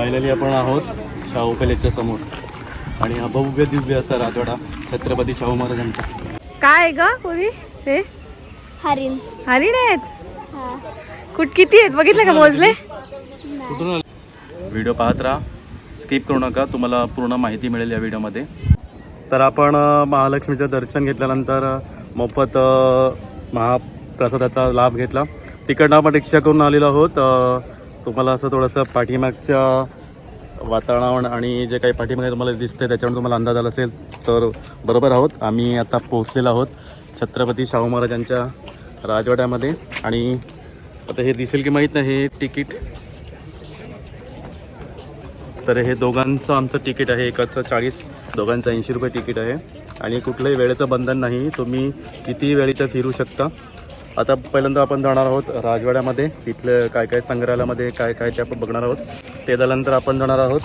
Finally आपण आहोत शाहू पॅलेसच्या समोर. आणि हा भव्य दिव्य असा राजवाडा छत्रपती शाहू महाराजांचा. काय ग पुरी हे? हरिण. हरिण आहेत? हा. कुठ किती आहेत? बघितलं का मोजले? कुठून व्हिडिओ पाहत राहा. स्किप करू नका. तुम्हाला पूर्ण माहिती मिळेल या व्हिडिओमध्ये. तर आपण अ, महालक्ष्मीचं दर्शन घेतल्यानंतर अ, मोफत अ, महाप्रसादाचा लाभ घेतला. तिकडनं आपण रिक्षा करून आलेलो आहोत. अ, तुम्हाला असं थोडंसं पाठीमागच्या वातावरणावर आणि जे काही पाठीमागे तुम्हाला दिसते त्याच्यावर तुम्हाला अंदाज आला असेल तर बरोबर आहोत. आम्ही आता पोहोचलेलो आहोत छत्रपती शाहू महाराजांच्या राजवाड्यामध्ये. आणि आता हे दिसेल की माहीत नाही हे तिकीट. तर हे दोघांचं आमचं तिकीट आहे एकाचं चाळीस दोघांचं ऐंशी रुपये तिकीट आहे. आणि कुठलंही वेळेचं बंधन नाही तुम्ही कितीही वेळ इथं फिरू शकता. आता पहिल्यांदा आपण जाणार आहोत राजवाड्यामध्ये. तिथलं काय काय संग्रहालयामध्ये काय काय ते आपण बघणार आहोत. ते झाल्यानंतर आपण जाणार आहोत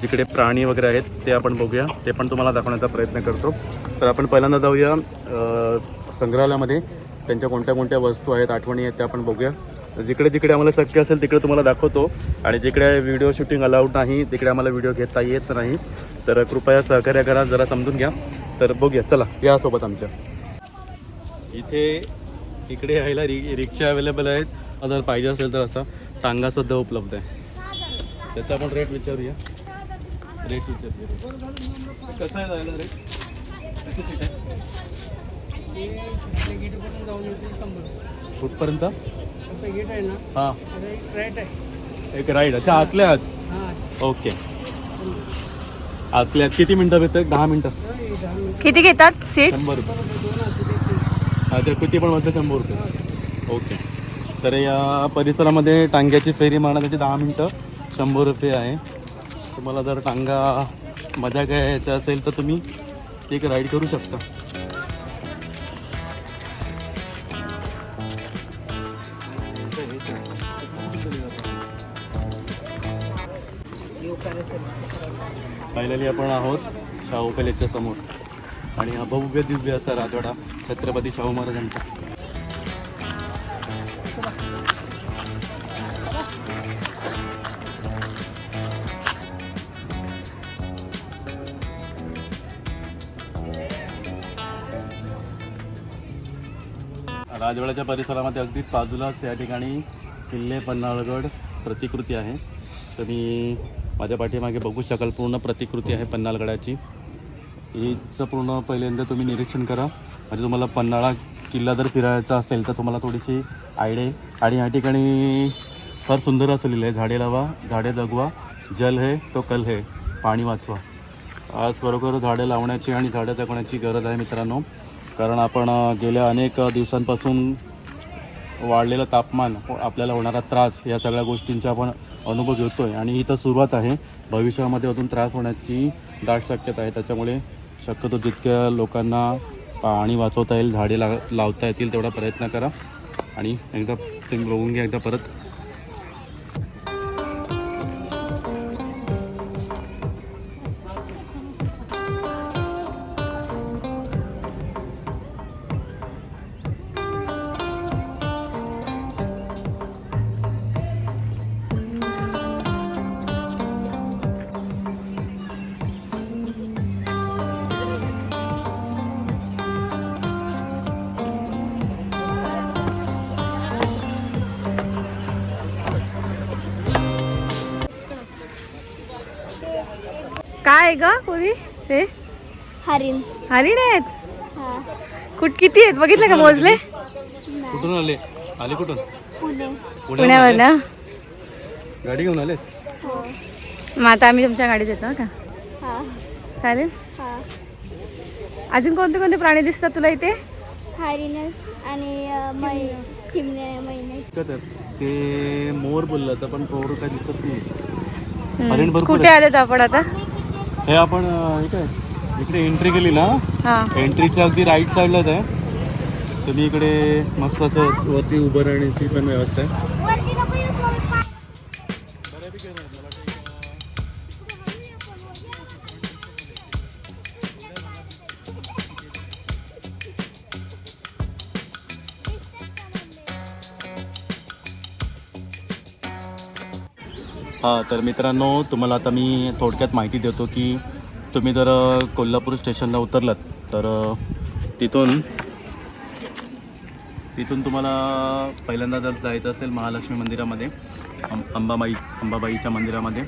जिकडे प्राणी वगैरे आहेत ते आपण बघूया. ते पण तुम्हाला दाखवण्याचा प्रयत्न करतो. तर आपण पहिल्यांदा जाऊया संग्रहालयामध्ये. त्यांच्या कोणत्या कोणत्या वस्तू आहेत आठवणी आहेत त्या आपण बघूया. जिकडे जिकडे आम्हाला शक्य असेल तिकडे तुम्हाला दाखवतो. आणि जिकडे व्हिडिओ शूटिंग अलाउड नाही तिकडे आम्हाला व्हिडिओ घेता येत नाही. तर कृपया सहकार्य करा जरा समजून घ्या. तर बघूया चला या सोबत आमच्या. इथे इकडे यायला रि रिक्षा अवेलेबल आहेत. जर पाहिजे असेल तर असा. टांगासुद्धा उपलब्ध आहे. त्याचा आपण रेट विचारूया. रेट विचारूया. कसं आहे जायला रेट कशी सीट आहे? कुठपर्यंत? हां. एक राईड अच्छा आतल्या आत. ओके आतल्या आत. किती मिनटं भेटतं? दहा मिनटं. किती घेतात सीट शंभर रुपये. अच्छा किती पण वर्ष शंभर रुपये. ओके. तर या परिसरामध्ये टांग्याची फेरी मारण्यासाठी दहा मिनटं शंभर रुपये आहे. तुम्हाला जर टांगा मजा घ्यायचा असेल तर तुम्ही एक राईड करू शकता. फायनली आपण आहोत शाहू पॅलेसच्या समोर. आणि हा भव्य दिव्य असा राजवाडा. छत्रपती शाहू महाराजांचा. राजवाड्याच्या परिसरामध्ये अगदी बाजूलाच या ठिकाणी किल्ले पन्हाळगड प्रतिकृती आहे. तुम्ही माझ्या पाठीमागे बघू शकाल पूर्ण प्रतिकृती आहे पन्हाळगडाची. हिचं पूर्ण पहिल्यांदा तुम्ही निरीक्षण करा. म्हणजे तुम्हाला पन्हाळा किल्ला जर फिरायचा असेल तर तुम्हाला थोडीशी आयडिया आणि या ठिकाणी फार सुंदर असं लिहिलं आहे झाडे लावा झाडे जगवा जल हे तो कल हे पाणी वाचवा. आज खरोखर झाडे लावण्याची आणि झाडे जगण्याची गरज आहे मित्रांनो. कारण आपण गेल्या अनेक दिवसांपासून वाढलेलं तापमान आपल्याला होणारा त्रास या सगळ्या गोष्टींचा आपण अनुभव घेतो आहे आणि ही तर सुरुवात आहे. भविष्यामध्ये अजून त्रास होण्याची दाट शक्यता आहे. त्याच्यामुळे शक्यतो जितक्या लोकांना पाणी वाचवता येईल झाडे ला लावता येतील तेवढा प्रयत्न करा. आणि एकदा ते बघून घ्या एकदा परत काय ग पुरी? हे हरिण. हरिण आहेत? हा. कुठ किती आहेत? बघितलं का मोजले. कुठून आले? आले कुठून? पुणे. पुण्यावर ना गाडी घेऊन आले हो. मग आता आम्ही तुमच्या गाडीत येतो का? हा. चालेल? हा. अजून कोणते कोणते प्राणी दिसतात तुला इथे? हरिणस आणि चिमण्या ते मोर बोललं तर पण मोर काय दिसत नाही हरिण भरपूर कुठे आलेत आपण आता? हे आपण काय? इकडे एंट्री केली ना? हा. एंट्रीच्या अगदी राईट साईडलाच आहे. तुम्ही इकडे मस्त असं वरती उभं राहण्याची पण व्यवस्था आहे. हां तर मित्रांनो तुम्हाला आता मी थोडक्यात माहिती देतो की तुम्ही जर कोल्हापूर स्टेशनला उतरलात तर तिथून तिथून तुम्हाला पहिल्यांदा जर जायचं असेल महालक्ष्मी मंदिरामध्ये अं- अंबाबाई अंबाबाईच्या मंदिरामध्ये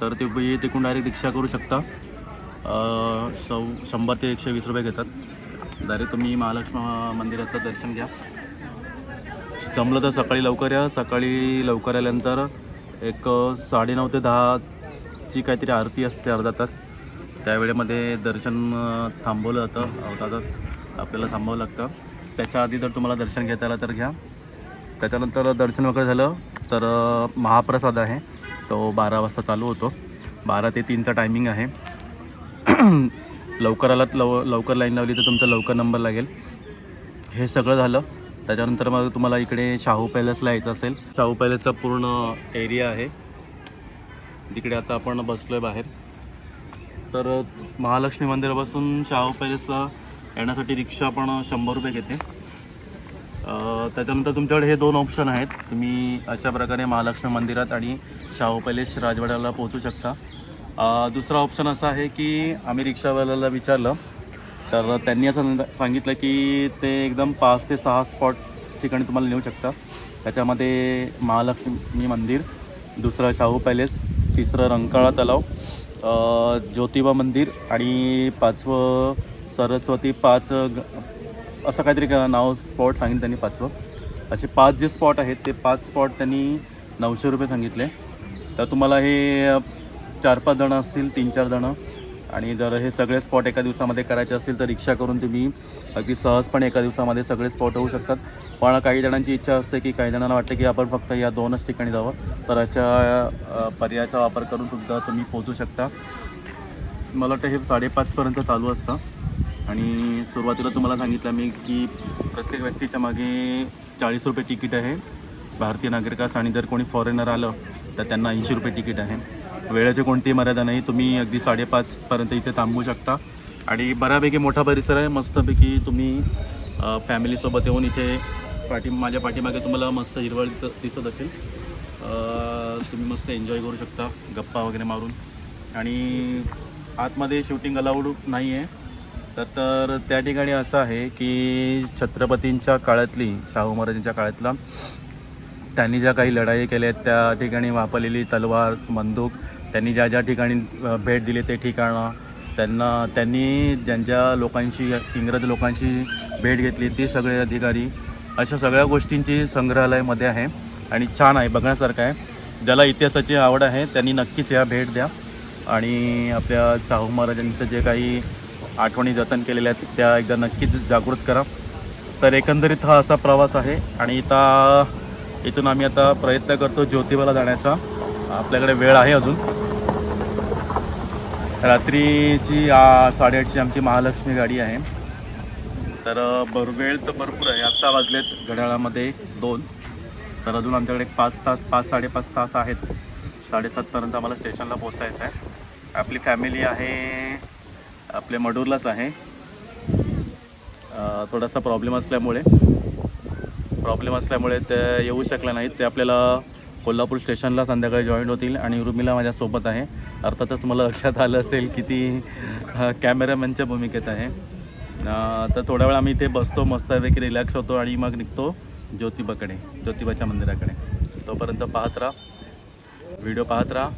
तर ते तिकडून डायरेक्ट रिक्षा करू शकता. अ, सौ शंभर ते एकशे वीस रुपये घेतात. डायरेक्ट तुम्ही महालक्ष्मी मंदिराचं दर्शन घ्या. जमलं तर सकाळी लवकर या. सकाळी लवकर आल्यानंतर एक साडेनऊ ते दहाची काहीतरी आरती असते अर्धा तास. त्यावेळेमध्ये दर्शन थांबवलं जातं. अर्धा तास आपल्याला थांबावं लागतं. त्याच्या आधी जर तुम्हाला दर्शन घेता आलं तर घ्या. त्याच्यानंतर दर्शन वगैरे झालं तर महाप्रसाद आहे. तो बारा वाजता चालू होतो. बारा ते तीनचा टायमिंग आहे. लवकर आलात लव लवकर लाईन लावली तर तुमचा लवकर नंबर लागेल. हे सगळं झालं. त्याच्यानंतर मग तुम्हाला इकडे शाहू पॅलेसला यायचं असेल. शाहू पॅलेसचा पूर्ण एरिया आहे. तिकडे आता आपण बसलो आहे बाहेर. तर महालक्ष्मी मंदिरापासून शाहू पॅलेसला येण्यासाठी रिक्षा आपण शंभर रुपये घेते. त्याच्यानंतर तुमच्याकडे हे दोन ऑप्शन आहेत. तुम्ही अशा प्रकारे महालक्ष्मी मंदिरात आणि शाहू पॅलेस राजवाड्याला पोहोचू शकता. दुसरा ऑप्शन असा आहे की आम्ही रिक्षावाल्याला विचारलं तर त्यांनी असं सांगितलं की ते एकदम पाच ते सहा स्पॉट ठिकाणी तुम्हाला नेऊ शकता. त्याच्यामध्ये महालक्ष्मी मंदिर दुसरं शाहू पॅलेस तिसरं रंकाळा तलाव ज्योतिबा मंदिर आणि पाचवं सरस्वती पाच ग- असं काहीतरी का नाव स्पॉट सांगितलं त्यांनी पाचवं. असे पाच जे स्पॉट आहेत ते पाच स्पॉट त्यांनी नऊशे रुपये सांगितले. तर तुम्हाला हे चार पाच जणं असतील तीन चार जणं आणि जर हे सगळे स्पॉट एका दिवसामध्ये करायचे असतील तर रिक्षा करून तुम्ही अगदी सहजपणे एका दिवसामध्ये सगळे स्पॉट होऊ शकतात. पण काही जणांची इच्छा असते की काही जणांना वाटते की आपण फक्त या दोनच ठिकाणी जावं. तर अशा पर्यायाचा वापर करून सुद्धा तुम्ही पोहोचू शकता. मला वाटतं हे साडेपाचपर्यंत चालू असतं. आणि सुरुवातीला तुम्हाला सांगितलं मी की प्रत्येक व्यक्तीच्या मागे चाळीस रुपये तिकीट आहे. भारतीय नागरिकास आणि जर कोणी फॉरेनर आलं तर त्यांना ऐंशी रुपये तिकीट आहे. वेळेची कोणतीही मर्यादा नाही. तुम्ही अगदी साडेपाचपर्यंत इथे थांबू शकता. आणि बऱ्यापैकी मोठा परिसर आहे. मस्तपैकी तुम्ही फॅमिलीसोबत येऊन इथे पाठी माझ्या पाठीमागे तुम्हाला मस्त हिरवळ दिसत दिसत असेल. तुम्ही मस्त एन्जॉय करू शकता. गप्पा वगैरे मारून. आणि आतमध्ये शूटिंग अलाउड नाही आहे तर तर त्या ठिकाणी असं आहे की छत्रपतींच्या काळातली शाहू महाराजांच्या काळातला त्यांनी ज्या काही लढाई केल्या आहेत त्या ठिकाणी वापरलेली तलवार बंदूक त्यांनी ज्या ज्या ठिकाणी भेट दिली ते ठिकाणं त्यांना त्यांनी ज्यांच्या लोकांशी इंग्रज लोकांशी भेट घेतली ती सगळे अधिकारी अशा सगळ्या गोष्टींची संग्रहालयामध्ये आहे आणि छान आहे बघण्यासारखं आहे. ज्याला इतिहासाची आवड आहे त्यांनी नक्कीच या भेट द्या. आणि आपल्या शाहू महाराजांचं जे काही आठवणी जतन केलेल्या आहेत त्या एकदा नक्कीच जागृत करा. तर एकंदरीत हा असा प्रवास आहे आणि आता इथून आम्ही आता प्रयत्न करतो ज्योतिबाला जाण्याचा. आपल्याकडे वेळ आहे अजून. रात्रीची साडेआठची आमची महालक्ष्मी गाडी आहे. तर बर वेळ तर भरपूर आहे. आत्ता वाजलेत घड्याळामध्ये दोन. तर अजून आमच्याकडे पाच तास पाच साडेपाच तास आहेत. साडेसातपर्यंत आम्हाला स्टेशनला पोचायचं आहे आपली फॅमिली आहे आपल्या मडूरलाच आहे. थोडासा प्रॉब्लेम असल्यामुळे प्रॉब्लेम असल्यामुळे ते येऊ शकले नाहीत. ते आपल्याला कोल्हापूर स्टेशनला संध्याकाळी जॉईन होतील आणि उर्मिला माझ्यासोबत आहे. अर्थातच तुम्हाला लक्षात आलं असेल की ती कॅमेरामॅनच्या भूमिकेत आहे. तर थोड्या वेळ आम्ही इथे बसतो मस्तपैकी रिलॅक्स होतो आणि मग निघतो ज्योतिबाकडे ज्योतिबाच्या मंदिराकडे. तोपर्यंत पाहत राहा. व्हिडिओ पाहत राहा.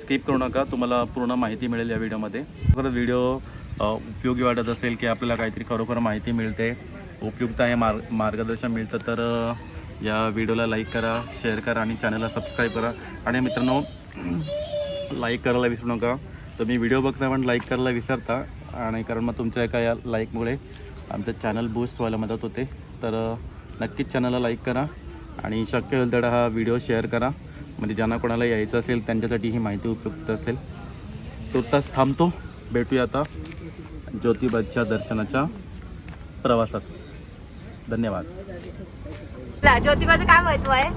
स्किप करू नका. तुम्हाला पूर्ण माहिती मिळेल या व्हिडिओमध्ये खरंच व्हिडिओ उपयोगी वाटत असेल की आपल्याला काहीतरी खरोखर माहिती मिळते उपयुक्त आहे मार्ग मार्गदर्शन मिळतं तर या व्हिडिओला लाईक करा शेअर करा आणि चॅनलला सबस्क्राईब करा. आणि मित्रांनो लाईक करायला विसरू नका. तुम्ही व्हिडिओ बघता पण लाईक करायला विसरता. आणि कारण मग तुमच्या एका या लाईकमुळे आमचं चॅनल बूस्ट व्हायला मदत होते. तर नक्कीच चॅनलला लाईक करा आणि शक्य होईल तेवढा हा व्हिडिओ शेअर करा. म्हणजे ज्यांना कोणाला यायचं असेल त्यांच्यासाठी ही माहिती उपयुक्त असेल. तुर्तास थांबतो. भेटूया आता ज्योतिबाच्या दर्शनाच्या प्रवासात. धन्यवाद. ज्योतिबाचं काय महत्त्व आहे?